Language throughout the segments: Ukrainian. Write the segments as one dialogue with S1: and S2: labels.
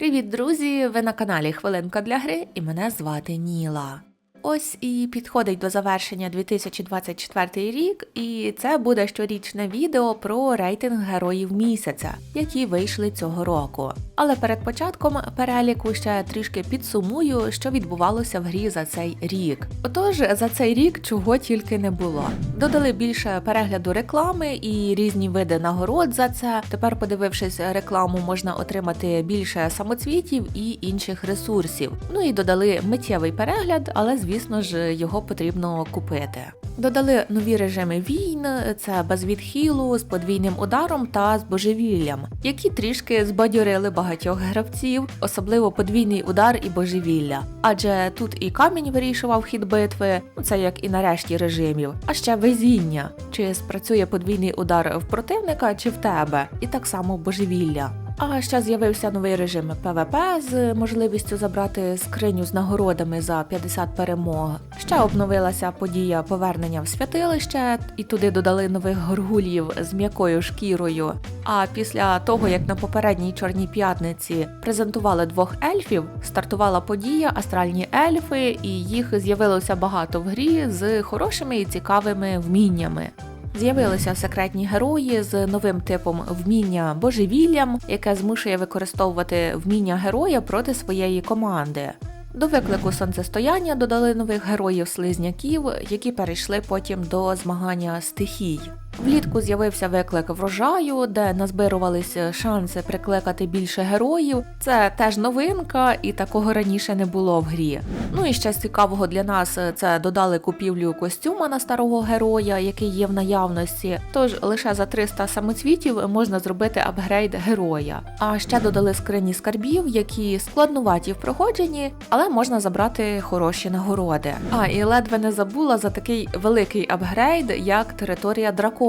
S1: Привіт, друзі! Ви на каналі Хвилинка для гри і мене звати Ніла. Ось і підходить до завершення 2024 рік, і це буде щорічне відео про рейтинг героїв місяця, які вийшли цього року. Але перед початком переліку ще трішки підсумую, що відбувалося в грі за цей рік. Отож, за цей рік чого тільки не було. Додали більше перегляду реклами і різні види нагород за це. Тепер, подивившись рекламу, можна отримати більше самоцвітів і інших ресурсів. Ну і додали миттєвий перегляд, але звісно ж його потрібно купити. Додали нові режими війн, це без відхилу, з подвійним ударом та з божевіллям, які трішки збадьорили багатьох гравців, особливо подвійний удар і божевілля. Адже тут і камінь вирішував хід битви, ну це як і на решті режимів, а ще везіння, чи спрацює подвійний удар в противника чи в тебе, і так само божевілля. А ще з'явився новий режим ПВП з можливістю забрати скриню з нагородами за 50 перемог. Ще обновилася подія повернення в святилище, і туди додали нових горгулів з м'якою шкірою. А після того, як на попередній чорній п'ятниці презентували двох ельфів, стартувала подія Астральні ельфи, і їх з'явилося багато в грі з хорошими і цікавими вміннями. З'явилися секретні герої з новим типом вміння божевіллям, яке змушує використовувати вміння героя проти своєї команди. До виклику сонцестояння додали нових героїв слизняків, які перейшли потім до змагання стихій. Влітку з'явився виклик врожаю, де назбирувалися шанси прикликати більше героїв. Це теж новинка, і такого раніше не було в грі. Ну і ще з цікавого для нас це додали купівлю костюма на старого героя, який є в наявності. Тож лише за 300 самоцвітів можна зробити апгрейд героя. А ще додали скрині скарбів, які складнуваті в проходженні, але можна забрати хороші нагороди. А і ледве не забула за такий великий апгрейд, як територія дракона.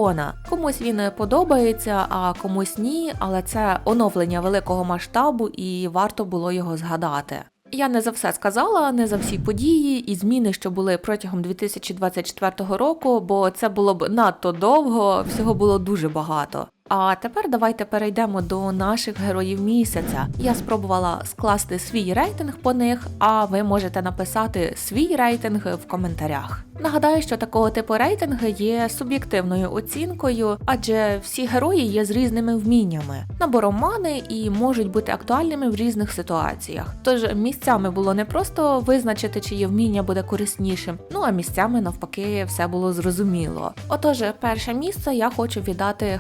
S1: Комусь він подобається, а комусь ні, але це оновлення великого масштабу і варто було його згадати. Я не за все сказала, не за всі події і зміни, що були протягом 2024 року, бо це було б надто довго, всього було дуже багато. А тепер давайте перейдемо до наших героїв місяця. Я спробувала скласти свій рейтинг по них, а ви можете написати свій рейтинг в коментарях. Нагадаю, що такого типу рейтинги є суб'єктивною оцінкою, адже всі герої є з різними вміннями, набором мани і можуть бути актуальними в різних ситуаціях. Тож місцями було не просто визначити, чиє вміння буде кориснішим, ну а місцями навпаки все було зрозуміло. Отож, перше місце я хочу віддати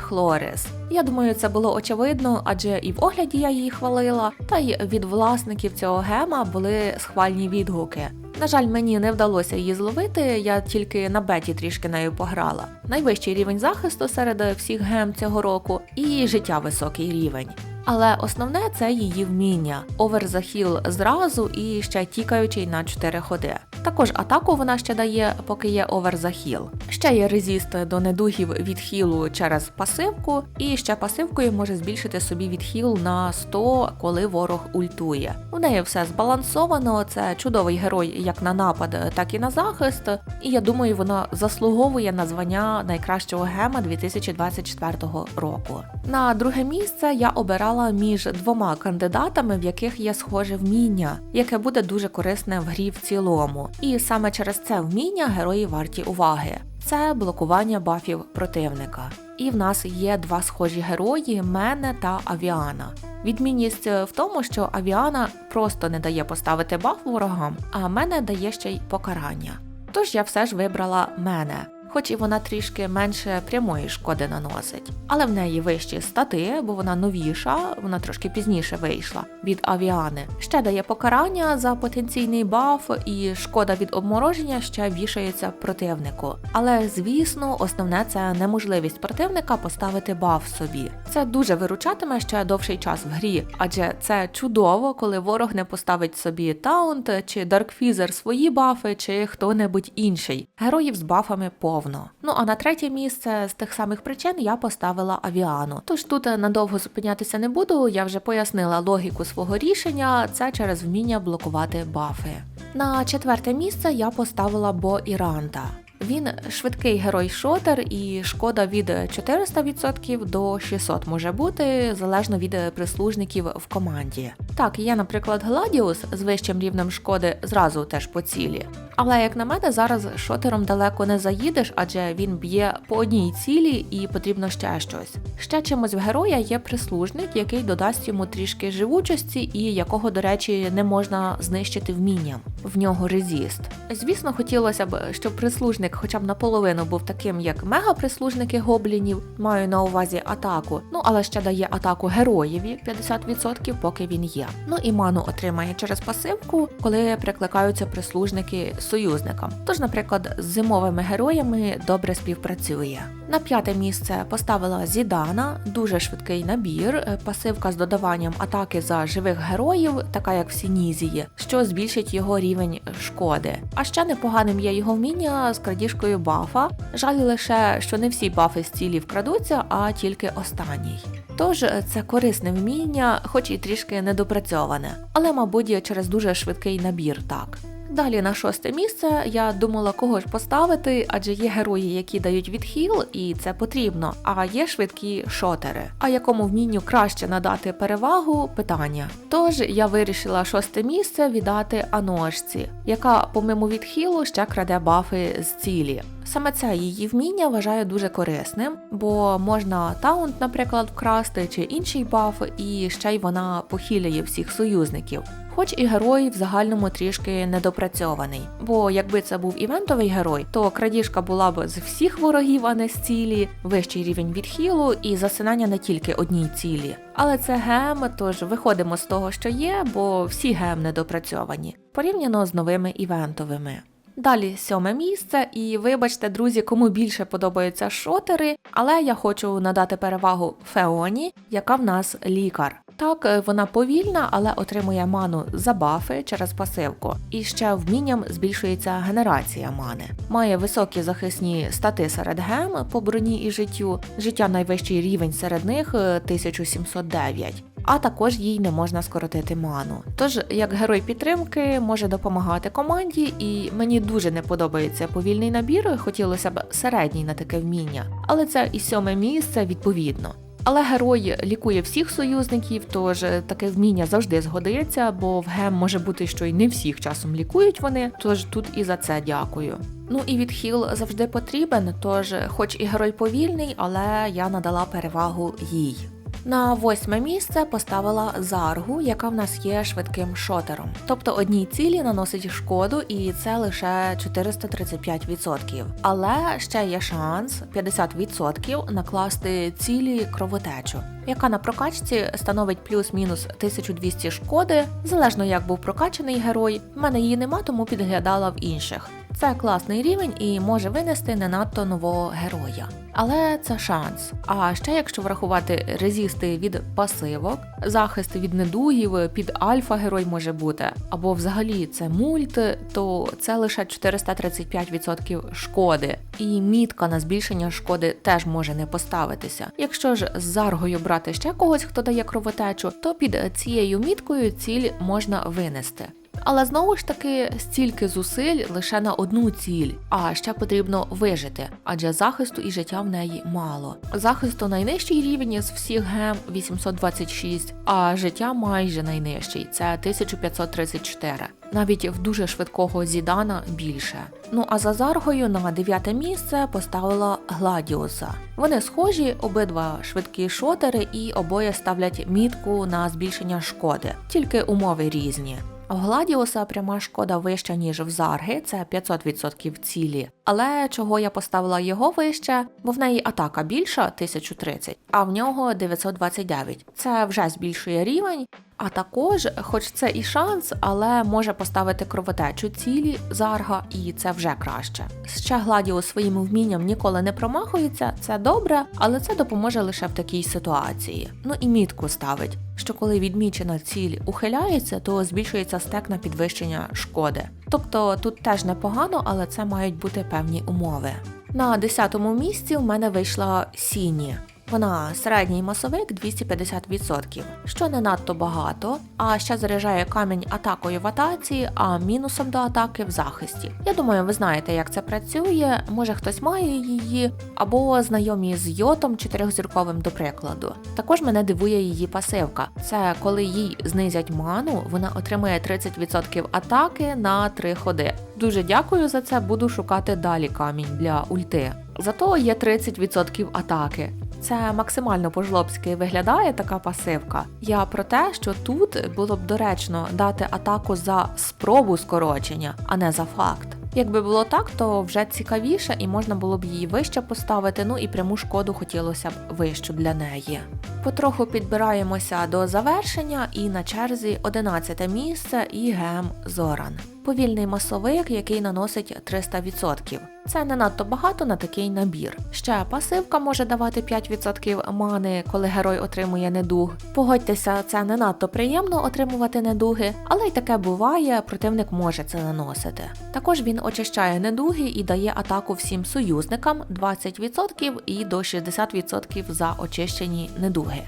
S1: Хлорис. Я думаю, це було очевидно, адже і в огляді я її хвалила, та й від власників цього гема були схвальні відгуки. На жаль, мені не вдалося її зловити, я тільки на беті трішки нею пограла. Найвищий рівень захисту серед всіх гем цього року і життя високий рівень. Але основне це її вміння оверзахіл зразу і ще тікаючий на 4 ходи. Також атаку вона ще дає, поки є оверзахіл. Ще є резіст до недугів від хілу через пасивку, і ще пасивкою може збільшити собі відхіл на 100, коли ворог ультує. У неї все збалансовано. Це чудовий герой як на напад, так і на захист. І я думаю, вона заслуговує на звання найкращого гема 2024 року. На друге місце я обирала між двома кандидатами, в яких є схоже вміння, яке буде дуже корисне в грі в цілому. І саме через це вміння герої варті уваги. Це блокування бафів противника. І в нас є два схожі герої мене та Авіана. Відмінність в тому, що Авіана просто не дає поставити баф ворогам, а мене дає ще й покарання. Тож я все ж вибрала мене хоч і вона трішки менше прямої шкоди наносить. Але в неї вищі стати, бо вона новіша, вона трошки пізніше вийшла від авіани. Ще дає покарання за потенційний баф, і шкода від обмороження ще вішається противнику. Але звісно, основне це неможливість противника поставити баф собі. Це дуже виручатиме ще довший час в грі, адже це чудово, коли ворог не поставить собі таунт чи даркфізер свої бафи, чи хто-небудь інший. Героїв з бафами повно повно. Ну а на третє місце з тих самих причин я поставила авіану. Тож тут надовго зупинятися не буду, я вже пояснила логіку свого рішення, це через вміння блокувати бафи. На четверте місце я поставила Бо Іранта. Він швидкий герой шотер і шкода від 400% до 600 може бути, залежно від прислужників в команді. Так, є, наприклад, Гладіус з вищим рівнем шкоди зразу теж по цілі. Але як на мене, зараз шотером далеко не заїдеш, адже він б'є по одній цілі і потрібно ще щось. Ще чимось в героя є прислужник, який додасть йому трішки живучості і якого, до речі, не можна знищити вмінням. В нього резіст. Звісно, хотілося б, щоб прислужник хоча б наполовину був таким, як мега-прислужники гоблінів, маю на увазі атаку. Ну але ще дає атаку героєві 50%, поки він є. Ну і ману отримає через пасивку, коли прикликаються прислужники союзникам. Тож, наприклад, з зимовими героями добре співпрацює. На п'яте місце поставила Зідана, дуже швидкий набір, е, пасивка з додаванням атаки за живих героїв, така як в Сінізії, що збільшить його рівень шкоди. А ще непоганим є його вміння з крадіжкою бафа. Жаль лише, що не всі бафи з цілі вкрадуться, а тільки останній. Тож е, це корисне вміння, хоч і трішки недопрацьоване, але, мабуть, через дуже швидкий набір так. Далі на шосте місце я думала, кого ж поставити, адже є герої, які дають відхіл, і це потрібно. А є швидкі шотери. А якому вмінню краще надати перевагу питання. Тож я вирішила шосте місце віддати Аношці, яка, помимо відхилу, ще краде бафи з цілі. Саме це її вміння вважаю дуже корисним, бо можна таунт, наприклад, вкрасти чи інший баф, і ще й вона похиляє всіх союзників. Хоч і герой в загальному трішки недопрацьований. Бо якби це був івентовий герой, то крадіжка була б з всіх ворогів, а не з цілі, вищий рівень відхилу і засинання не тільки одній цілі. Але це гем, тож виходимо з того, що є, бо всі гем недопрацьовані, порівняно з новими івентовими. Далі сьоме місце, і вибачте, друзі, кому більше подобаються шотери, але я хочу надати перевагу Феоні, яка в нас лікар. Так, е, вона повільна, але отримує ману за бафи через пасивку. І ще вмінням збільшується генерація мани. Має високі захисні стати серед гем по броні і життю. Життя найвищий рівень серед них е, 1709. А також їй не можна скоротити ману. Тож, як герой підтримки, може допомагати команді, і мені дуже не подобається повільний набір, хотілося б середній на таке вміння, але це і сьоме місце відповідно. Але герой лікує всіх союзників, тож таке вміння завжди згодиться, бо в гем може бути, що й не всіх часом лікують вони, тож тут і за це дякую. Ну і відхил завжди потрібен, тож, хоч і герой повільний, але я надала перевагу їй. На восьме місце поставила Заргу, яка в нас є швидким шотером. Тобто одній цілі наносить шкоду, і це лише 435%. Але ще є шанс 50% накласти цілі кровотечу, яка на прокачці становить плюс-мінус 1200 шкоди, залежно як був прокачаний герой. В мене її нема, тому підглядала в інших. Це класний рівень і може винести не надто нового героя. Але це шанс. А ще якщо врахувати резісти від пасивок, захист від недугів, під альфа герой може бути, або взагалі це мульт, то це лише 435% шкоди. І мітка на збільшення шкоди теж може не поставитися. Якщо ж з заргою брати ще когось, хто дає кровотечу, то під цією міткою ціль можна винести. Але знову ж таки стільки зусиль лише на одну ціль, а ще потрібно вижити, адже захисту і життя в неї мало. Захисту найнижчий рівень з всіх гем 826, а життя майже найнижчий це 1534. Навіть в дуже швидкого зідана більше. Ну а за заргою на дев'яте місце поставила Гладіуса. Вони схожі, обидва швидкі шотери, і обоє ставлять мітку на збільшення шкоди, тільки умови різні. В Гладіуса пряма шкода вища, ніж в Зарги, це 500% цілі. Але чого я поставила його вище, бо в неї атака більша 1030, а в нього 929. Це вже збільшує рівень. А також, хоч це і шанс, але може поставити кровотечу цілі зарга, і це вже краще. Ще Гладіус своїм вмінням ніколи не промахується, це добре, але це допоможе лише в такій ситуації. Ну і мітку ставить, що коли відмічена ціль ухиляється, то збільшується стек на підвищення шкоди. Тобто тут теж непогано, але це мають бути певні умови. На 10-му місці в мене вийшла Сіні. Вона середній масовик 250%, що не надто багато, а ще заряджає камінь атакою в атаці, а мінусом до атаки в захисті. Я думаю, ви знаєте, як це працює. Може хтось має її, або знайомі з йотом чотирьохзірковим, до прикладу. Також мене дивує її пасивка. Це коли їй знизять ману, вона отримує 30% атаки на 3 ходи. Дуже дякую за це. Буду шукати далі камінь для ульти. Зато є 30% атаки. Це максимально по-жлобськи виглядає така пасивка. Я про те, що тут було б доречно дати атаку за спробу скорочення, а не за факт. Якби було так, то вже цікавіше і можна було б її вище поставити, ну і пряму шкоду хотілося б вищу для неї. Потроху підбираємося до завершення, і на черзі 11 місце і гем Зоран. Повільний масовик, який наносить 300%. Це не надто багато на такий набір. Ще пасивка може давати 5% мани, коли герой отримує недуг. Погодьтеся, це не надто приємно отримувати недуги, але й таке буває, противник може це наносити. Також він очищає недуги і дає атаку всім союзникам 20% і до 60% за очищені недуги.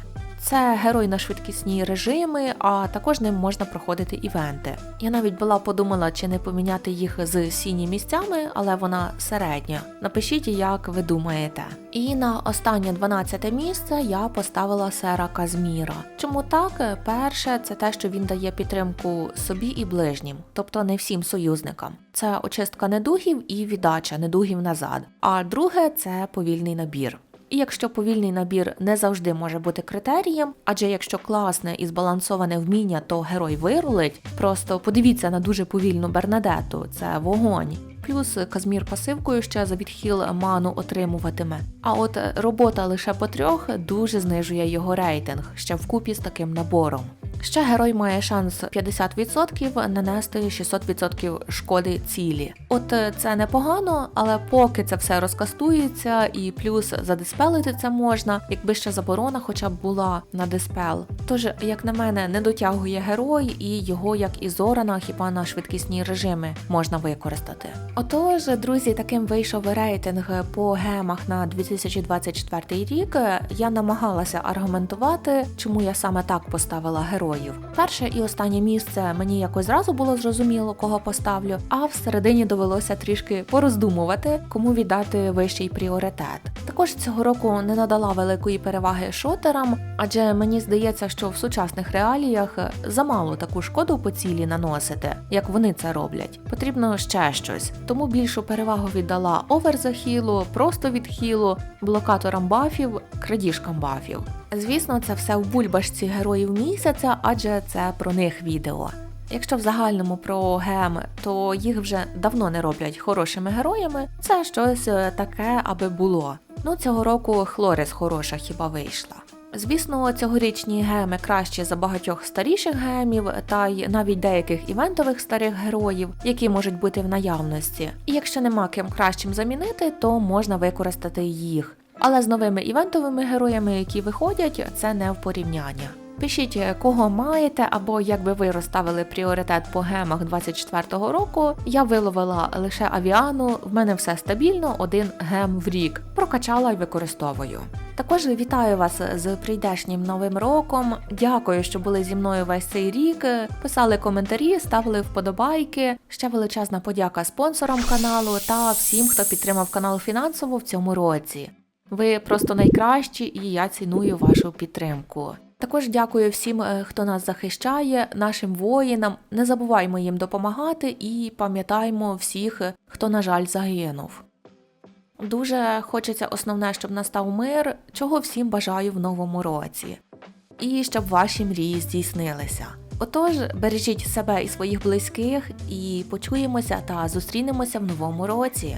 S1: Це герой на швидкісні режими, а також ним можна проходити івенти. Я навіть була подумала, чи не поміняти їх з сіні місцями, але вона середня. Напишіть, як ви думаєте. І на останнє 12 місце я поставила сера Казміра. Чому так? Перше, це те, що він дає підтримку собі і ближнім, тобто не всім союзникам. Це очистка недугів і віддача недугів назад. А друге це повільний набір. І якщо повільний набір не завжди може бути критерієм, адже якщо класне і збалансоване вміння, то герой вирулить. Просто подивіться на дуже повільну Бернадету, це вогонь. Плюс Казмір пасивкою ще за відхил ману отримуватиме. А от робота лише по трьох дуже знижує його рейтинг ще вкупі з таким набором. Ще герой має шанс 50% нанести 600% шкоди цілі. От е, це непогано, але поки це все розкастується, і плюс задиспелити це можна, якби ще заборона хоча б була на диспел. Тож, як на мене, не дотягує герой, і його, як і Зорана, хіба на швидкісні режими можна використати. Отож, друзі, таким вийшов рейтинг по гемах на 2024 рік. Я намагалася аргументувати, чому я саме так поставила героїв. Перше і останнє місце мені якось зразу було зрозуміло, кого поставлю, а всередині довелося трішки пороздумувати, кому віддати вищий пріоритет. Також цього року не надала великої переваги шотерам, адже мені здається, що в сучасних реаліях замало таку шкоду по цілі наносити, як вони це роблять. Потрібно ще щось. Тому більшу перевагу віддала оверзахілу, просто відхилу, блокаторам бафів, крадіжкам бафів. Звісно, це все в бульбашці героїв місяця, адже це про них відео. Якщо в загальному про геми, то їх вже давно не роблять хорошими героями. Це щось е, таке, аби було. Ну цього року Хлорис хороша хіба вийшла. Звісно, цьогорічні геми кращі за багатьох старіших гемів, та й навіть деяких івентових старих героїв, які можуть бути в наявності. І якщо нема ким кращим замінити, то можна використати їх. Але з новими івентовими героями, які виходять, це не в порівняння. Пишіть, кого маєте, або якби ви розставили пріоритет по гемах 24-го року. Я виловила лише авіану, в мене все стабільно, один гем в рік. Прокачала і використовую. Також вітаю вас з прийдешнім новим роком. Дякую, що були зі мною весь цей рік. Писали коментарі, ставили вподобайки. Ще величезна подяка спонсорам каналу та всім, хто підтримав канал фінансово в цьому році. Ви просто найкращі, і я ціную вашу підтримку. Також дякую всім, е, хто нас захищає, нашим воїнам. Не забуваймо їм допомагати і пам'ятаймо всіх, хто, на жаль, загинув. Дуже хочеться основне, щоб настав мир, чого всім бажаю в новому році. І щоб ваші мрії здійснилися. Отож, бережіть себе і своїх близьких, і почуємося та зустрінемося в новому році.